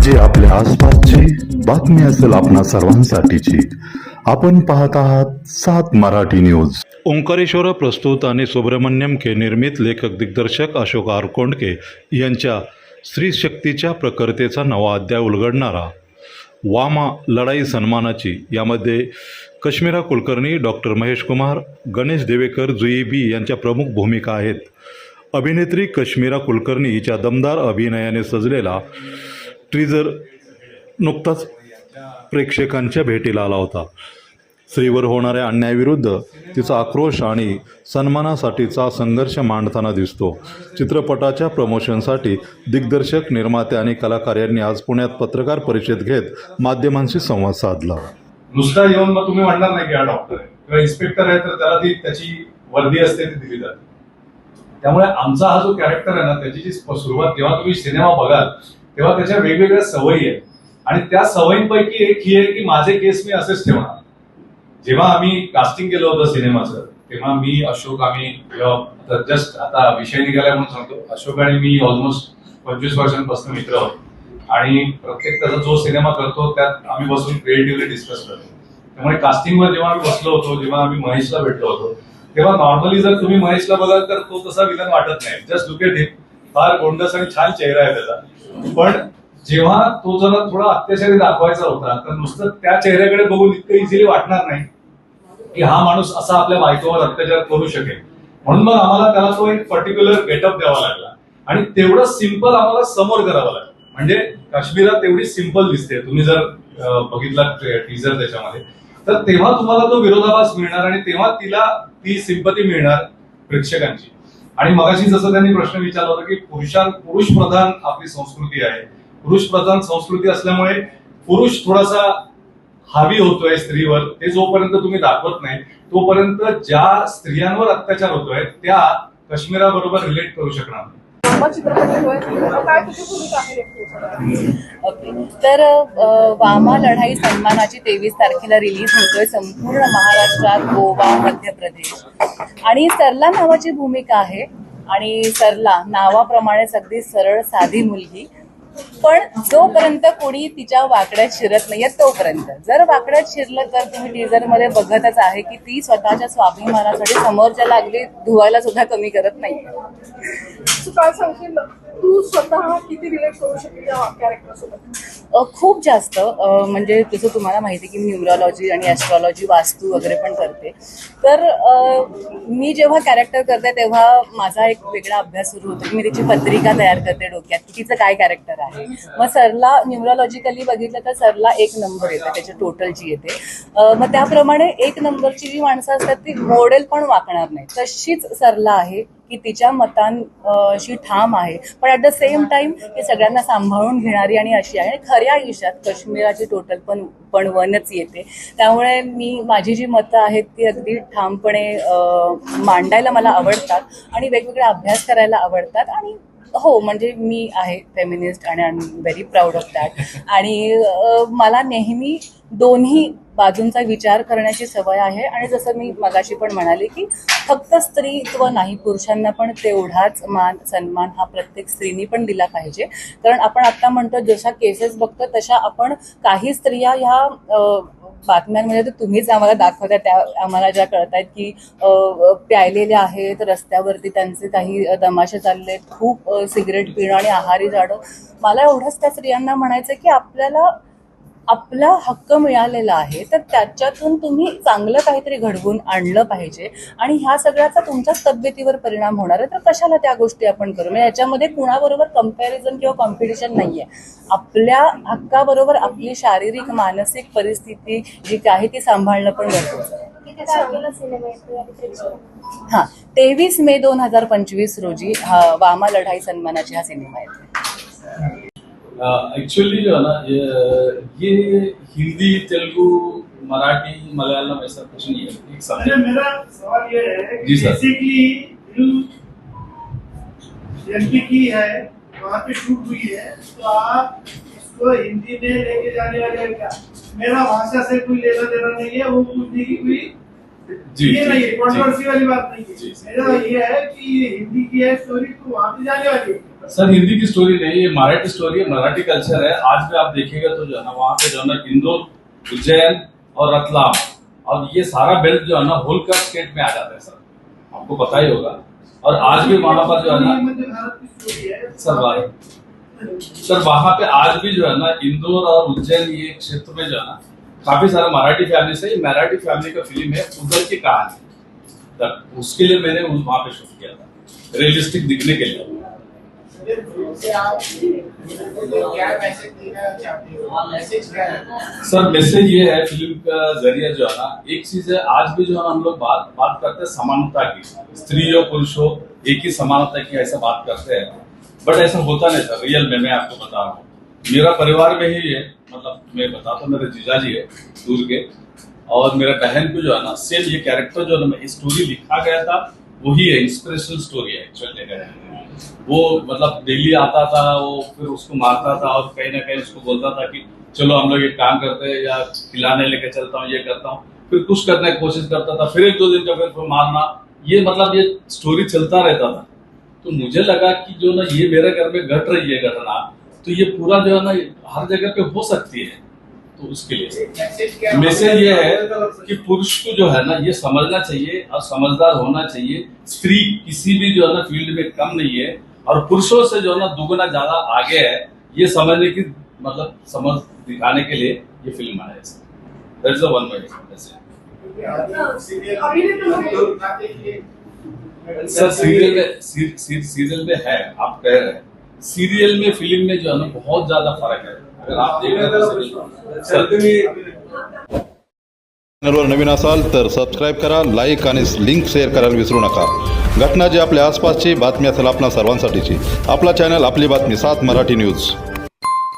म्हणजे आपल्या आसपासची बातमी असेल आपणा सर्वांसाठीची. आपण पाहत आहात सात मराठी न्यूज. ओंकारेश्वर प्रस्तुत आणि सुब्रमण्यम के निर्मित लेखक दिग्दर्शक अशोक आरकोंडके यांच्या स्त्री शक्तीच्या प्रखरतेचा नवा अध्याय उलगडणारा. वामा लढाई सन्मानाची यामध्ये कश्मीरा कुलकर्णी डॉक्टर महेश कुमार गणेश देवेकर जुई बी यांच्या प्रमुख भूमिका आहेत. अभिनेत्री कश्मीरा कुलकर्णी हिच्या दमदार अभिनयाने सजलेला ट्रीजर नुकताच प्रेक्षकांच्या भेटीला आला होता. स्त्रीवर होणाऱ्या अन्यायाविरुद्ध तिचा आक्रोश आणि सन्मानासाठीचा संघर्ष मांडताना दिसतो. चित्रपटाच्या प्रमोशनसाठी दिग्दर्शक निर्माते आणि कलाकार यांनी आज पुण्यात पत्रकार परिषद घेत माध्यमांशी संवाद साधला. नुसता येऊन मग तुम्ही म्हणणार नाही की हा डॉक्टर आहे. किंवा इन्स्पेक्टर आहे तर त्याला ती त्याची वर्दी असते ती दिली जाते. त्यामुळे आमचा हा जो कॅरेक्टर आहे ना त्याची जी सुरुवात जेव्हा तुम्ही सिनेमा बघाल तेव्हा त्याच्या वेगवेगळ्या सवयी आहेत. आणि त्या सवयींपैकी एक ही आहे की माझे केस मी असेच ठेवणार. जेव्हा आम्ही कास्टिंग केलं होतं सिनेमाचं तेव्हा मी अशोक आम्ही जस्ट आता विषय निघाला म्हणून सांगतो. अशोक आणि मी ऑलमोस्ट पंचवीस वर्षांपासून मित्र आहोत. आणि प्रत्येक त्याचा जो सिनेमा करतो त्यात आम्ही बसून क्रिएटिव्हली डिस्कस करतो. त्यामुळे कास्टिंगवर जेव्हा आम्ही बसलो होतो जेव्हा आम्ही महेशला भेटलो होतो तेव्हा नॉर्मली जर तुम्ही महेशला बघाल तर तो तसा विलन वाटत नाही. जस्ट लुक एट हिम फार गोंडस आणि छान चेहरा आहे त्याचा. पण जेव्हा तो जरा थोडा अत्याचारी दाखवायचा होता तर नुसतं त्या चेहऱ्याकडे बघून इतकं इझिली वाटणार नाही की हा माणूस असा आपल्या बायकोवर अत्याचार करू शकेल. म्हणून मग आम्हाला त्याला तो एक पर्टिक्युलर गेटअप द्यावा लागला. आणि तेवढं सिंपल आम्हाला समोर करावं लागलं. म्हणजे काश्मीरात तेवढी सिंपल दिसते. तुम्ही जर बघितला टीजर त्याच्यामध्ये तर तेव्हा तुम्हाला तो विरोधाभास मिळणार आणि तेव्हा तिला ती सिंपती मिळणार प्रेक्षकांची. आणि मगाशी जसं त्यांनी प्रश्न विचारला होता की पुरुषां पुरुष प्रधान आपली संस्कृती आहे. पुरुष प्रधान संस्कृती असल्यामुळे पुरुष थोडासा हावी होतोय स्त्रीवर. ते जोपर्यंत तुम्ही दाखवत नाही तोपर्यंत ज्या स्त्रियांवर अत्याचार होतोय त्या काश्मीराबरोबर रिलेट करू शकणार तर ओके. तर वामा लढाई सन्मानाची तेवीस तारखेला रिलीज होतोय संपूर्ण महाराष्ट्रात गोवा मध्य प्रदेश. आणि सरला नावाची भूमिका आहे. आणि सरला नावाप्रमाणेच अगदी सरळ साधी मुलगी. पण जोपर्यंत कोणी तिच्या वाकड्यात शिरत नाहीये तोपर्यंत. जर वाकड्यात शिरलं तर तुम्ही टीजरमध्ये बघतच आहे की ती स्वतःच्या स्वाभिमानासाठी समोरच्याला अगदी धुवायला सुद्धा कमी करत नाही. तू काय सांगशील? तू स्वतः किती रिलेट करू शकते त्या कॅरेक्टर सोबत? खूप जास्त म्हणजे जसं तुम्हाला माहिती आहे की मी न्यूरोलॉजी आणि ॲस्ट्रॉलॉजी वास्तू वगैरे पण करते. तर मी जेव्हा कॅरेक्टर करते तेव्हा माझा एक वेगळा अभ्यास सुरू होतो की मी तिची पत्रिका तयार करते डोक्यात की तिचं काय कॅरेक्टर आहे. मग सरला न्यूरोलॉजिकली बघितलं तर सरला एक नंबर येते त्याची टोटल जी येते. मग त्याप्रमाणे एक नंबरची जी माणसं असतात ती मॉडेल पण वाकणार नाही तशीच सरला आहे की तिच्या मतांशी ठाम आहे. पण ॲट द सेम टाइम ती सगळ्यांना सांभाळून घेणारी आणि अशी आहे. आणि खऱ्या आयुष्यात काश्मीराची टोटल पण पण वनच येते. त्यामुळे मी माझी जी मतं आहेत ती अगदी ठामपणे मांडायला मला आवडतात आणि वेगवेगळे अभ्यास करायला आवडतात आणि हो म्हणजे मी आहे फेमिनिस्ट आणि I am very proud of that आणि मला नेहमी दोन्ही बाजूंचा विचार करण्याची सवय आहे. आणि जसं मी मगाशी पण म्हणाले की फक्त स्त्रीत्व नाही पुरुषांना पण तेवढाच मान सन्मान हा प्रत्येक स्त्रीनी पण दिला पाहिजे. कारण आपण आता म्हणतो जशा केसेस बघतो तशा आपण काही स्त्रिया ह्या बातम्यांमध्ये तर तुम्हीच आम्हाला दाखवता त्या आम्हाला ज्या कळत आहेत की प्यायलेले प्यायलेल्या आहेत रस्त्यावरती त्यांचे काही तमाशे चालले आहेत खूप सिगरेट पिणं आणि आहारी जाणं मला एवढंच त्या स्त्रियांना म्हणायचं की आपल्याला आपला हक्क मिळालेला आहे तर त्याच्यातून तुम्ही चांगलं काहीतरी घडवून आणलं पाहिजे. आणि ह्या सगळ्याचा तुमच्याच तब्येतीवर परिणाम होणार आहे. तर कशाला त्या गोष्टी आपण करू? म्हणजे याच्यामध्ये कुणाबरोबर कंपॅरिझन किंवा कॉम्पिटिशन नाहीये. आपल्या हक्काबरोबर आपली शारीरिक मानसिक परिस्थिती जी काय आहे ती सांभाळणं पण गरजेचं आहे. हा तेवीस मे दोन हजार पंचवीस रोजी हा वामा लढाई सन्मानाची हा सिनेमा येतो एक्चुअली जो है ना ये, ये हिंदी तेलुगु मराठी मलयालम ऐसा कुछ नहीं है। एक अच्छा मेरा सवाल ये है जी सर। जैसे कि है वहाँ पे शूट हुई है तो आप इसको हिंदी में लेके जाने वाले क्या? मेरा भाषा से कोई लेना देना नहीं है वो हिंदी की कोई जी, ये नहीं जी। कंट्रोवर्सी वाली बात नहीं है। मेरा ये है कि ये हिंदी की है स्टोरी तो वहाँ पे जाने वाली है। सर हिंदी की स्टोरी नहीं ये मराठी स्टोरी है मराठी कल्चर है। आज भी आप देखिएगा तो जो है ना वहाँ पे जो है ना इंदौर उज्जैन और रतलाम। और ये सारा बेल्ट जो है ना होलकर स्टेट में आ जाता है सर। आपको पता ही होगा। और आज भी वहाँ पर जो है ना भारत सर सर वहाँ पे आज भी जो है ना इंदौर और उज्जैन ये क्षेत्र में जो है ना काफ़ी सारा मराठी फैमिली से मराठी फैमिली का फ़िल्म है, उधर की कहानी। तब उसके लिए मैंने उस- वहाँ पे शूट किया था रियलिस्टिक दिखने के लिए। सर मैसेज ये है फ़िल्म का ज़रिए जो है ना, एक चीज़ है, आज भी जो है हम लोग बात बात करते हैं समानता की। स्त्री और पुरुष हो, एक ही समानता की ऐसा बात करते हैं। बट ऐसा होता नहीं सर रियल में मैं आपको बता रहा हूँ। मेरा परिवार में ही है मतलब मैं बताता हूँ, मेरे जीजा जी है, दूर के। और मेरे बहन को जो है ना सेम ये कैरेक्टर जो है ना स्टोरी लिखा गया था, वही है इंस्पिरेशनल स्टोरी है एक्चुअली वो मतलब डेली आता था, वो फिर उसको मारता था और कहीं ना कहीं उसको बोलता था कि, चलो हम लोग एक काम करते हैं, या खिलाने लेके चलता हूँ, ये करता हूँ। फिर कुछ करने की कोशिश करता था, फिर एक दो दिन का फिर मारना। ये मतलब ये स्टोरी चलता रहता था। तो मुझे लगा कि जो ना ये मेरे घर में घट रही है घटना तो ये पूरा जो है ना हर जगह पे हो सकती है तो उसके लिए। मैसेज ये है कि पुरुष को जो है ना ये समझना चाहिए और समझदार होना चाहिए। स्त्री किसी भी जो है ना फ़ील्ड में कम नहीं है और पुरुषों से जो है ना दुगुना ज़्यादा आगे है ये समझने की मतलब समझ दिखाने के लिए ये फ़िल्म बनाई है। वन सर सीरियल में सीरियल में है आप कह रहे हैं। सीरियल में फिल्म में जो है ना बहुत ज्यादा फर्क है। अगर आप देख चॅनलवर नवीन असाल तर सबस्क्राईब करा लाईक आणि लिंक शेअर करायला विसरू नका. घटना जी आपल्या आसपासची बातमी असेल आपल्या सर्वांसाठीची. आपला चॅनल आपली बातमी सात मराठी न्यूज